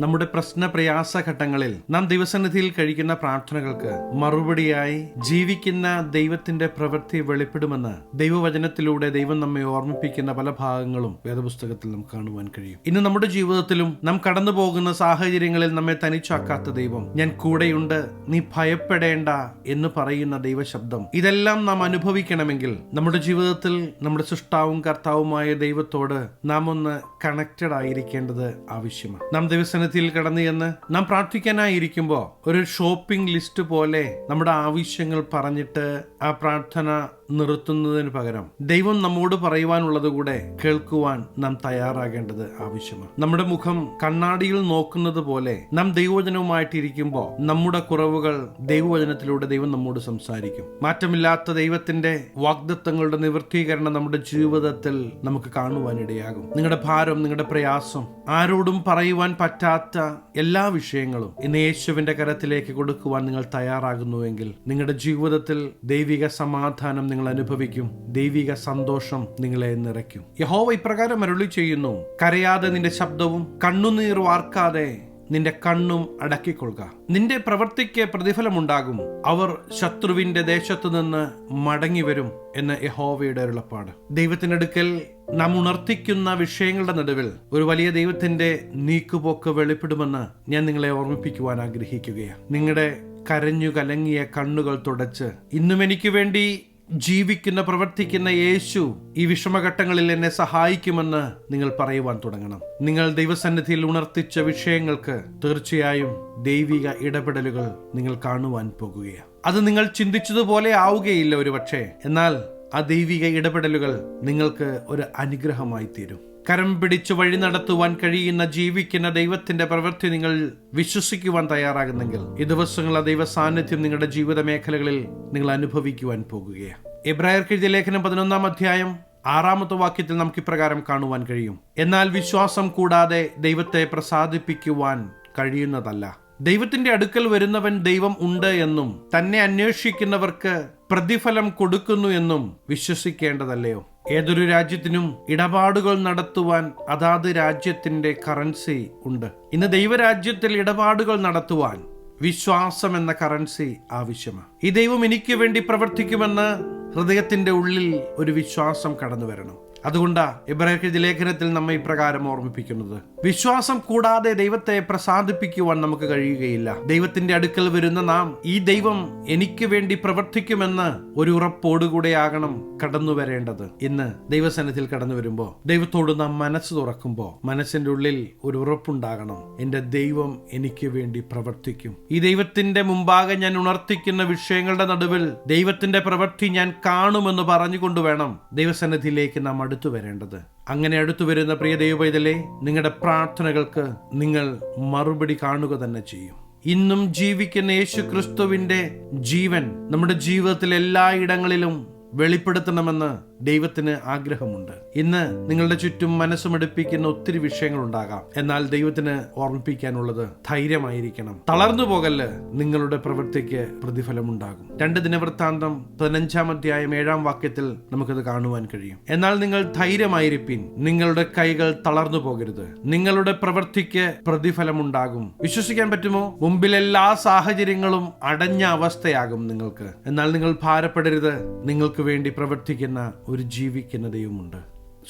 നമ്മുടെ പ്രശ്ന പ്രയാസ ഘട്ടങ്ങളിൽ നാം ദിവസനിധിയിൽ കഴിക്കുന്ന പ്രാർത്ഥനകൾക്ക് മറുപടിയായി ജീവിക്കുന്ന ദൈവത്തിന്റെ പ്രവൃത്തി വെളിപ്പെടുമെന്ന് ദൈവവചനത്തിലൂടെ ദൈവം നമ്മെ ഓർമ്മിപ്പിക്കുന്ന പല ഭാഗങ്ങളും വേദപുസ്തകത്തിൽ നമുക്ക് കാണുവാൻ കഴിയും. ഇന്ന് നമ്മുടെ ജീവിതത്തിലും നാം കടന്നു പോകുന്ന സാഹചര്യങ്ങളിൽ നമ്മെ തനിച്ചാക്കാത്ത ദൈവം ഞാൻ കൂടെയുണ്ട് നീ ഭയപ്പെടേണ്ട എന്ന് പറയുന്ന ദൈവശബ്ദം. ഇതെല്ലാം നാം അനുഭവിക്കണമെങ്കിൽ നമ്മുടെ ജീവിതത്തിൽ നമ്മുടെ സൃഷ്ടാവും കർത്താവുമായ ദൈവത്തോട് നാം ഒന്ന് കണക്റ്റഡ് ആയിരിക്കേണ്ടത് ആവശ്യമാണ്. നാം ദിവസനത്തിൽ കടന്നു ചെന്ന് നാം പ്രാർത്ഥിക്കാനായിരിക്കുമ്പോൾ ഒരു ഷോപ്പിംഗ് ലിസ്റ്റ് പോലെ നമ്മുടെ ആവശ്യങ്ങൾ പറഞ്ഞിട്ട് ആ പ്രാർത്ഥന നിർത്തുന്നതിന് പകരം ദൈവം നമ്മോട് പറയുവാനുള്ളത് കൂടെ കേൾക്കുവാൻ നാം തയ്യാറാകേണ്ടത് ആവശ്യമാണ്. നമ്മുടെ മുഖം കണ്ണാടിയിൽ നോക്കുന്നത് പോലെ നാം ദൈവവചനവുമായിട്ടിരിക്കുമ്പോൾ നമ്മുടെ കുറവുകൾ ദൈവവചനത്തിലൂടെ ദൈവം നമ്മോട് സംസാരിക്കും. മാറ്റമില്ലാത്ത ദൈവത്തിന്റെ വാഗ്ദത്തങ്ങളുടെ നിവൃത്തീകരണം നമ്മുടെ ജീവിതത്തിൽ നമുക്ക് കാണുവാനിടയാകും. നിങ്ങളുടെ ഭാരം നിങ്ങളുടെ പ്രയാസം ആരോടും പറയുവാൻ പറ്റാത്ത എല്ലാ വിഷയങ്ങളും ഇന്ന് യേശുവിന്റെ കരത്തിലേക്ക് കൊടുക്കുവാൻ നിങ്ങൾ തയ്യാറാകുന്നുവെങ്കിൽ നിങ്ങളുടെ ജീവിതത്തിൽ ദൈവിക സമാധാനം നിങ്ങൾ അനുഭവിക്കും. ദൈവിക സന്തോഷം നിങ്ങളെ നിറയ്ക്കും. യഹോവ ഇപ്രകാരം അരുളി ചെയ്യുന്നു. കരയാതെ നിന്റെ ശബ്ദവും കണ്ണുനീർ വാർക്കാതെ നിന്റെ കണ്ണും അടക്കിക്കൊള്ളുക. നിന്റെ പ്രവൃത്തിക്ക് പ്രതിഫലമുണ്ടാകും. അവർ ശത്രുവിന്റെ ദേശത്തു നിന്ന് മടങ്ങി വരും എന്ന് യഹോവയുടെ അരുളപ്പാട്. ദൈവത്തിനടുക്കൽ നാം ഉണർത്തിക്കുന്ന വിഷയങ്ങളുടെ നടുവിൽ ഒരു വലിയ ദൈവത്തിന്റെ നീക്കുപോക്ക് വെളിപ്പെടുമെന്ന് ഞാൻ നിങ്ങളെ ഓർമ്മിപ്പിക്കുവാൻ ആഗ്രഹിക്കുകയാണ്. നിങ്ങളുടെ കരഞ്ഞു കലങ്ങിയ കണ്ണുകൾ തുടച്ച് ഇന്നും എനിക്ക് വേണ്ടി ജീവിക്കുന്ന പ്രവർത്തിക്കുന്ന യേശു ഈ വിഷമഘട്ടങ്ങളിൽ എന്നെ സഹായിക്കുമെന്ന് നിങ്ങൾ പറയുവാൻ തുടങ്ങണം. നിങ്ങൾ ദൈവസന്നിധിയിൽ ഉണർത്തിച്ച വിഷയങ്ങൾക്ക് തീർച്ചയായും ദൈവിക ഇടപെടലുകൾ നിങ്ങൾ കാണുവാൻ പോകുകയാണ്. അത് നിങ്ങൾ ചിന്തിച്ചതുപോലെ ആവുകയില്ല ഒരുപക്ഷെ. എന്നാൽ ആ ദൈവിക ഇടപെടലുകൾ നിങ്ങൾക്ക് ഒരു അനുഗ്രഹമായി തീരും. കരം പിടിച്ച് വഴി നടത്തുവാൻ കഴിയുന്ന ജീവിക്കുന്ന ദൈവത്തിന്റെ പ്രവൃത്തി നിങ്ങൾ വിശ്വസിക്കുവാൻ തയ്യാറാകുന്നെങ്കിൽ ഈ ദിവസങ്ങൾ ആ ദൈവ സാന്നിധ്യം നിങ്ങളുടെ ജീവിത മേഖലകളിൽ നിങ്ങൾ അനുഭവിക്കുവാൻ പോകുകയാണ്. എബ്രായർ എഴുതിയ ലേഖനം പതിനൊന്നാം അധ്യായം ആറാമത്തെ വാക്യത്തിൽ നമുക്ക് ഇപ്രകാരം കാണുവാൻ കഴിയും. എന്നാൽ വിശ്വാസം കൂടാതെ ദൈവത്തെ പ്രസാദിപ്പിക്കുവാൻ കഴിയുന്നതല്ല. ദൈവത്തിന്റെ അടുക്കൽ വരുന്നവൻ ദൈവം ഉണ്ട് എന്നും തന്നെ അന്വേഷിക്കുന്നവർക്ക് പ്രതിഫലം കൊടുക്കുന്നു എന്നും വിശ്വസിക്കേണ്ടതല്ലയോ? ഏതൊരു രാജ്യത്തിനും ഇടപാടുകൾ നടത്തുവാൻ അതാത് രാജ്യത്തിന്റെ കറൻസി ഉണ്ട്. ഇന്ന് ദൈവരാജ്യത്തിൽ ഇടപാടുകൾ നടത്തുവാൻ വിശ്വാസം എന്ന കറൻസി ആവശ്യമാണ്. ഈ ദൈവം എനിക്ക് വേണ്ടി പ്രവർത്തിക്കുമെന്ന് ഹൃദയത്തിന്റെ ഉള്ളിൽ ഒരു വിശ്വാസം കടന്നു വരണം അതുകൊണ്ടാ ഇബ്രാഹിം ലേഖനത്തിൽ നമ്മെ ഇപ്രകാരം ഓർമ്മിപ്പിക്കുന്നത്. വിശ്വാസം കൂടാതെ ദൈവത്തെ പ്രസാദിപ്പിക്കുവാൻ നമുക്ക് കഴിയുകയില്ല. ദൈവത്തിന്റെ അടുക്കൽ വരുന്ന നാം ഈ ദൈവം എനിക്ക് വേണ്ടി പ്രവർത്തിക്കുമെന്ന് ഒരു ഉറപ്പോടുകൂടെയാകണം കടന്നു വരേണ്ടത്. ഇന്ന് ദൈവസനത്തിൽ കടന്നു വരുമ്പോ ദൈവത്തോട് നാം മനസ്സ് തുറക്കുമ്പോ മനസ്സിന്റെ ഉള്ളിൽ ഒരു ഉറപ്പുണ്ടാകണം. എന്റെ ദൈവം എനിക്ക് വേണ്ടി പ്രവർത്തിക്കും. ഈ ദൈവത്തിന്റെ മുമ്പാകെ ഞാൻ ഉണർത്തിക്കുന്ന വിഷയങ്ങളുടെ നടുവിൽ ദൈവത്തിന്റെ പ്രവൃത്തി ഞാൻ കാണുമെന്ന് പറഞ്ഞുകൊണ്ട് വേണം ദൈവസന്നിധിയിലേക്ക് നാം അടുത്തു വരേണ്ടത്. അങ്ങനെ അടുത്തു വരുന്ന പ്രിയ ദൈവവൈതലേ നിങ്ങളുടെ പ്രാർത്ഥനകൾക്ക് നിങ്ങൾ മറുപടി കാണുക തന്നെ ചെയ്യും. ഇന്നും ജീവിക്കുന്ന യേശു ക്രിസ്തുവിന്റെ ജീവൻ നമ്മുടെ ജീവിതത്തിൽ എല്ലായിടങ്ങളിലും വെളിപ്പെടുത്തണമെന്ന് ദൈവത്തിന് ആഗ്രഹമുണ്ട്. ഇന്ന് നിങ്ങളുടെ ചുറ്റും മനസ്സുമടുപ്പിക്കുന്ന ഒത്തിരി വിഷയങ്ങൾ ഉണ്ടാകാം എന്നാൽ ദൈവത്തിന് ഓർമ്മിപ്പിക്കാനുള്ളത് ധൈര്യമായിരിക്കണം. തളർന്നു പോകല്ല് നിങ്ങളുടെ പ്രവൃത്തിക്ക് പ്രതിഫലമുണ്ടാകും. രണ്ട് ദിനവൃത്താന്തം പതിനഞ്ചാം അധ്യായം ഏഴാം വാക്യത്തിൽ നമുക്കത് കാണുവാൻ കഴിയും. എന്നാൽ നിങ്ങൾ ധൈര്യമായിരിപ്പിൻ. നിങ്ങളുടെ കൈകൾ തളർന്നു പോകരുത്. നിങ്ങളുടെ പ്രവൃത്തിക്ക് പ്രതിഫലമുണ്ടാകും. വിശ്വസിക്കാൻ പറ്റുമോ? മുമ്പിൽ എല്ലാ സാഹചര്യങ്ങളും അടഞ്ഞ അവസ്ഥയാകും നിങ്ങൾക്ക്. എന്നാൽ നിങ്ങൾ ഭാരപ്പെടരുത്. നിങ്ങൾക്ക് വേണ്ടി പ്രവർത്തിക്കുന്ന ഒരു ജീവിക്കുന്ന ദൈവമുണ്ട്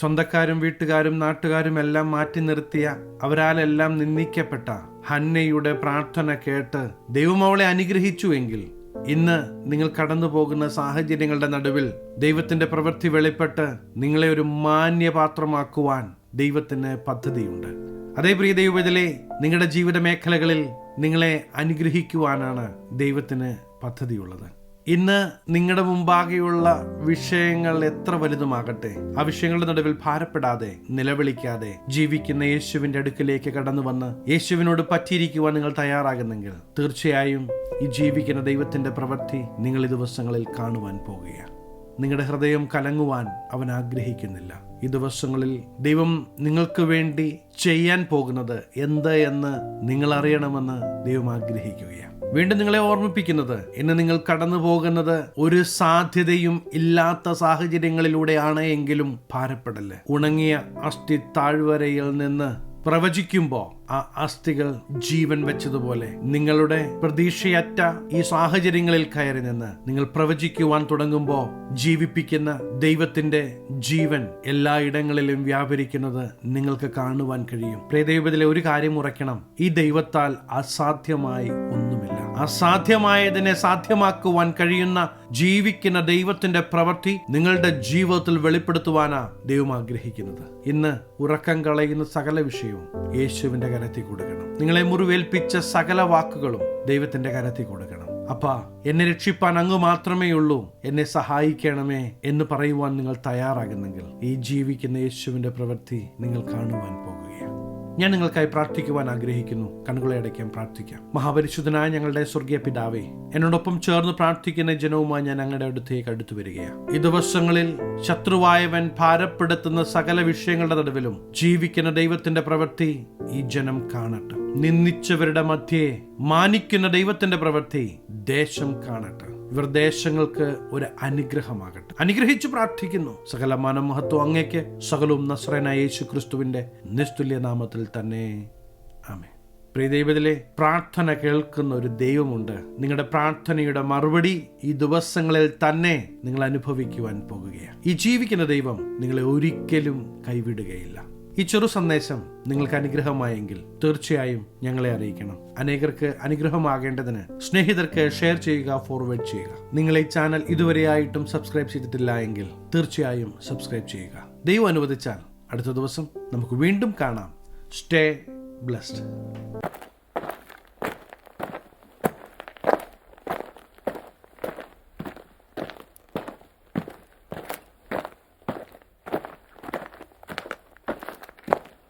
സ്വന്തക്കാരും വീട്ടുകാരും നാട്ടുകാരും എല്ലാം മാറ്റി നിർത്തിയ അവരാലെല്ലാം നിന്ദിക്കപ്പെട്ട ഹന്നയുടെ പ്രാർത്ഥന കേട്ട് ദൈവം അവളെ അനുഗ്രഹിച്ചുവെങ്കിൽ ഇന്ന് നിങ്ങൾ കടന്നു പോകുന്ന സാഹചര്യങ്ങളുടെ നടുവിൽ ദൈവത്തിന്റെ പ്രവൃത്തി വെളിപ്പെട്ട് നിങ്ങളെ ഒരു മാന്യപാത്രമാക്കുവാൻ ദൈവത്തിന് പദ്ധതിയുണ്ട്. അതേ പ്രിയ ദൈവത്തിലെ നിങ്ങളുടെ ജീവിത മേഖലകളിൽ നിങ്ങളെ അനുഗ്രഹിക്കുവാനാണ് ദൈവത്തിന് പദ്ധതിയുള്ളത്. ഇന്ന് നിങ്ങളുടെ മുമ്പാകെയുള്ള വിഷയങ്ങൾ എത്ര വലുതുമാകട്ടെ? ആ വിഷയങ്ങളുടെ നടുവിൽ ഭാരപ്പെടാതെ നിലവിളിക്കാതെ ജീവിക്കുന്ന യേശുവിന്റെ അടുക്കിലേക്ക് കടന്നു വന്ന് യേശുവിനോട് പറ്റിയിരിക്കുവാൻ നിങ്ങൾ തയ്യാറാകുന്നെങ്കിൽ തീർച്ചയായും ഈ ജീവിക്കുന്ന ദൈവത്തിന്റെ പ്രവൃത്തി നിങ്ങൾ ഈ ദിവസങ്ങളിൽ കാണുവാൻ പോകുകയാണ്. നിങ്ങളുടെ ഹൃദയം കലങ്ങുവാൻ അവൻ ആഗ്രഹിക്കുന്നില്ല. ഈ ദിവസങ്ങളിൽ ദൈവം നിങ്ങൾക്ക് വേണ്ടി ചെയ്യാൻ പോകുന്നത് എന്ത് എന്ന് നിങ്ങൾ അറിയണമെന്ന് ദൈവം ആഗ്രഹിക്കുകയാണ്. വീണ്ടും നിങ്ങളെ ഓർമ്മിപ്പിക്കുന്നത് ഇന്ന് നിങ്ങൾ കടന്നു പോകുന്നത് ഒരു സാധ്യതയും ഇല്ലാത്ത സാഹചര്യങ്ങളിലൂടെയാണ് എങ്കിലും ഭാരപ്പെടൽ. ഉണങ്ങിയ അസ്ഥി താഴ്വരയിൽ നിന്ന് പ്രവചിക്കുമ്പോൾ ആ അസ്ഥികൾ ജീവൻ വെച്ചതുപോലെ നിങ്ങളുടെ പ്രതീക്ഷയറ്റ ഈ സാഹചര്യങ്ങളിൽ കയറി നിന്ന് നിങ്ങൾ പ്രവചിക്കുവാൻ തുടങ്ങുമ്പോൾ ജീവിപ്പിക്കുന്ന ദൈവത്തിന്റെ ജീവൻ എല്ലായിടങ്ങളിലും വ്യാപരിക്കുന്നത് നിങ്ങൾക്ക് കാണുവാൻ കഴിയും. പ്രിയദൈവത്തിലെ ഒരു കാര്യം ഉറയ്ക്കണം. ഈ ദൈവത്താൽ അസാധ്യമായി ഒന്നുമില്ല. അസാധ്യമായതിനെ സാധ്യമാക്കുവാൻ കഴിയുന്ന ജീവിക്കുന്ന ദൈവത്തിന്റെ പ്രവൃത്തി നിങ്ങളുടെ ജീവിതത്തിൽ വെളിപ്പെടുത്തുവാനാ ദൈവം ആഗ്രഹിക്കുന്നത്. ഇന്ന് ഉറക്കം കളയുന്ന സകല വിഷയവും യേശുവിന്റെ കരത്തിൽ കൊടുക്കണം. നിങ്ങളെ മുറിവേൽപ്പിച്ച സകല വാക്കുകളും ദൈവത്തിന്റെ കരത്തിൽ കൊടുക്കണം. അപ്പ എന്നെ രക്ഷിപ്പാൻ അങ്ങ് മാത്രമേ ഉള്ളൂ. എന്നെ സഹായിക്കണമേ എന്ന് പറയുവാൻ നിങ്ങൾ തയ്യാറാകുന്നെങ്കിൽ ഈ ജീവിക്കുന്ന യേശുവിന്റെ പ്രവൃത്തി നിങ്ങൾ കാണുവാൻ പോകുകയാണ്. ഞാൻ നിങ്ങൾക്കായി പ്രാർത്ഥിക്കുവാൻ ആഗ്രഹിക്കുന്നു. കണ്ണുകളെ അടയ്ക്കാൻ പ്രാർത്ഥിക്കാം. മഹാപരിശുദ്ധനായ ഞങ്ങളുടെ സ്വർഗീയ പിതാവേ എന്നോടൊപ്പം ചേർന്ന് പ്രാർത്ഥിക്കുന്ന ജനവുമായി ഞാൻ അങ്ങയുടെ അടുത്തേക്ക് അടുത്തു വരികയാണ്. ഈ ദിവസങ്ങളിൽ ശത്രുവായവൻ ഭാരപ്പെടുത്തുന്ന സകല വിഷയങ്ങളുടെ നടുവിലും ജീവിക്കുന്ന ദൈവത്തിന്റെ പ്രവൃത്തി ഈ ജനം കാണട്ടെ. നിന്ദിച്ചവരുടെ മധ്യേ മാനിക്കുന്ന ദൈവത്തിന്റെ പ്രവൃത്തി ദേശം കാണട്ടെ. ഇവർ ദേശങ്ങൾക്ക് ഒരു അനുഗ്രഹമാകട്ടെ. അനുഗ്രഹിച്ചു പ്രാർത്ഥിക്കുന്നു. സകല മനമഹത്വം അങ്ങേക്ക് സകലവും നസ്രനായ യേശു ക്രിസ്തുവിന്റെ നിസ്തുല്യ നാമത്തിൽ തന്നെ. ആമേ പ്രിയ ദൈവത്തിലെ പ്രാർത്ഥന കേൾക്കുന്ന ഒരു ദൈവമുണ്ട്. നിങ്ങളുടെ പ്രാർത്ഥനയുടെ മറുപടി ഈ ദിവസങ്ങളിൽ തന്നെ നിങ്ങൾ അനുഭവിക്കുവാൻ പോകുകയാണ്. ഈ ജീവിക്കുന്ന ദൈവം നിങ്ങളെ ഒരിക്കലും കൈവിടുകയില്ല. ഈ ചെറു സന്ദേശം നിങ്ങൾക്ക് അനുഗ്രഹമായെങ്കിൽ തീർച്ചയായും ഞങ്ങളെ അറിയിക്കണം. അനേകർക്ക് അനുഗ്രഹമാകേണ്ടതിന് സ്നേഹിതർക്ക് ഷെയർ ചെയ്യുക ഫോർവേഡ് ചെയ്യുക. നിങ്ങൾ ഈ ചാനൽ ഇതുവരെയായിട്ടും സബ്സ്ക്രൈബ് ചെയ്തിട്ടില്ല എങ്കിൽ തീർച്ചയായും സബ്സ്ക്രൈബ് ചെയ്യുക. ദൈവം അനുവദിച്ചാൽ അടുത്ത ദിവസം നമുക്ക് വീണ്ടും കാണാം. Stay blessed